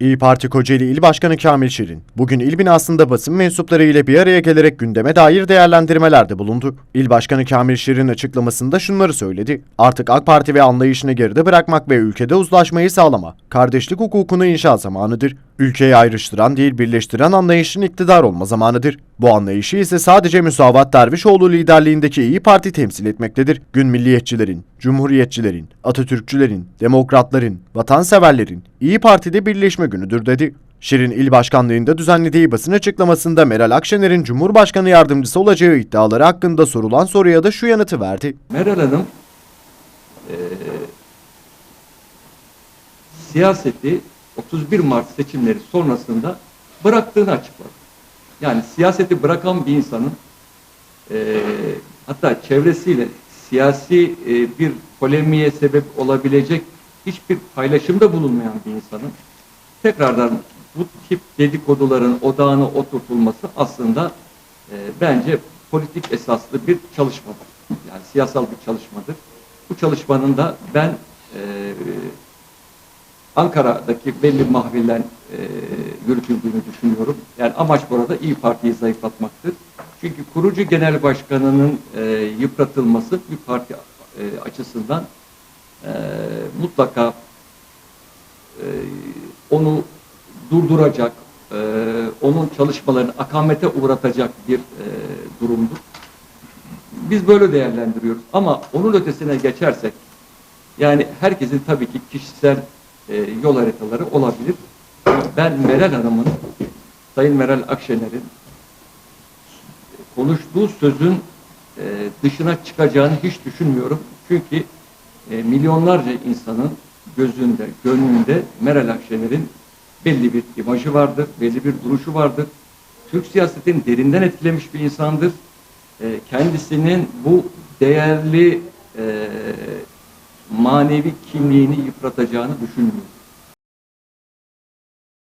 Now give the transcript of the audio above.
İyi Parti Kocaeli İl Başkanı Kamil Şirin, bugün il binasında basın mensupları ile bir araya gelerek gündeme dair değerlendirmelerde bulundu. İl Başkanı Kamil Şirin açıklamasında şunları söyledi. Artık AK Parti ve anlayışını geride bırakmak ve ülkede uzlaşmayı sağlama, kardeşlik hukukunu inşa zamanıdır. Ülkeyi ayrıştıran değil birleştiren anlayışın iktidar olma zamanıdır. Bu anlayışı ise sadece Müsavat Dervişoğlu liderliğindeki İyi Parti temsil etmektedir. Gün milliyetçilerin, cumhuriyetçilerin, Atatürkçülerin, demokratların, vatanseverlerin İyi Parti'de birleşme günüdür dedi. Şirin İl Başkanlığı'nda düzenlediği basın açıklamasında Meral Akşener'in Cumhurbaşkanı yardımcısı olacağı iddiaları hakkında sorulan soruya da şu yanıtı verdi. Meral Hanım eee, siyaseti 31 Mart seçimleri sonrasında bıraktığını açıkladı. Yani siyaseti bırakan bir insanın eee, hatta çevresiyle siyasi eee, bir polemiğe sebep olabilecek hiçbir paylaşımda bulunmayan bir insanın tekrardan bu tip dedikoduların odağına oturtulması aslında eee, bence politik esaslı bir çalışmadır. Yani siyasal bir çalışmadır. Bu çalışmanın da ben Ankara'daki belli mahvillen eee yürütüldüğünü düşünüyorum. Yani amaç burada İyi Parti'yi zayıflatmaktır. Çünkü kurucu genel başkanının eee, yıpratılması bir parti eee, açısından eee, mutlaka eee, onu durduracak, eee, onun çalışmalarını akamete uğratacak bir eee, durumdur. Biz böyle değerlendiriyoruz. Ama onun ötesine geçersek, yani herkesin tabii ki kişisel e, yol haritaları olabilir. Ben Meral Hanım'ın, Sayın Meral Akşener'in konuştuğu sözün e, dışına çıkacağını hiç düşünmüyorum. Çünkü e, milyonlarca insanın gözünde, gönlünde Meral Akşener'in belli bir imajı vardır, belli bir duruşu vardır. Türk siyasetini derinden etkilemiş bir insandır. E, kendisinin bu değerli e, manevi kimliğini yıpratacağını düşünmüyorum.